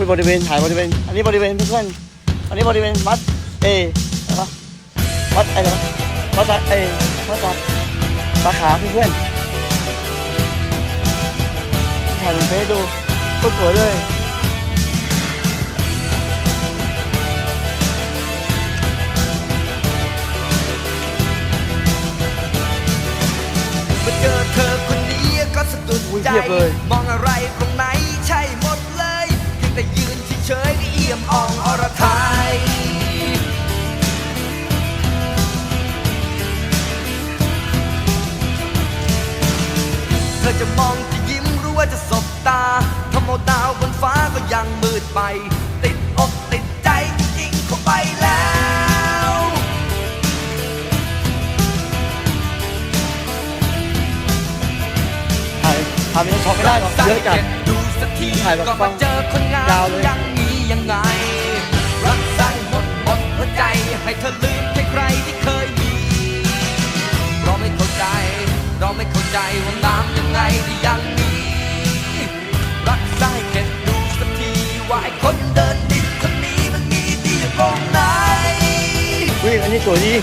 เป็นบริเวณถ่ายบริเวณ อันนี้บริเวณเพื่อนๆอันนี้บริเวณวัดเออะไรวะวัดอะไรวะวัดสาเอวัดสาสาขาเพื่อนๆถ่ายลงเฟซดูก็สวยเลยมาเจอเธอคนนี้ก็สะดุดอุ้ยใจเทียบเลยมองอะไร อจะมองจะยิ้มหรือว่าจะสบตาถ้ามองดาวบนฟ้าก็ยังมืดไป ติดอกติดใจจริงๆเข้าไปแล้ว ถ่ายถ่ายเป็นช็อตไม่ได้หรอกเยอะจัด ดูสักทีถ่ายแบบก็มาเจอคนงายาวมเลยยังมียังไง รักสั่งหมดหมดหัวใจ ให้เธอลืมใครๆที่เคยมี เราไม่เข้าใจ เราไม่เข้าใจว่าน้ำ ยังไงอย่างนี้ รักสั่งให้เก็บดูสักทีว่าไอ้คนเดินดินคนนี้มันมีดีอยู่ตรงไหนอุ้ยอันนี้สวยดี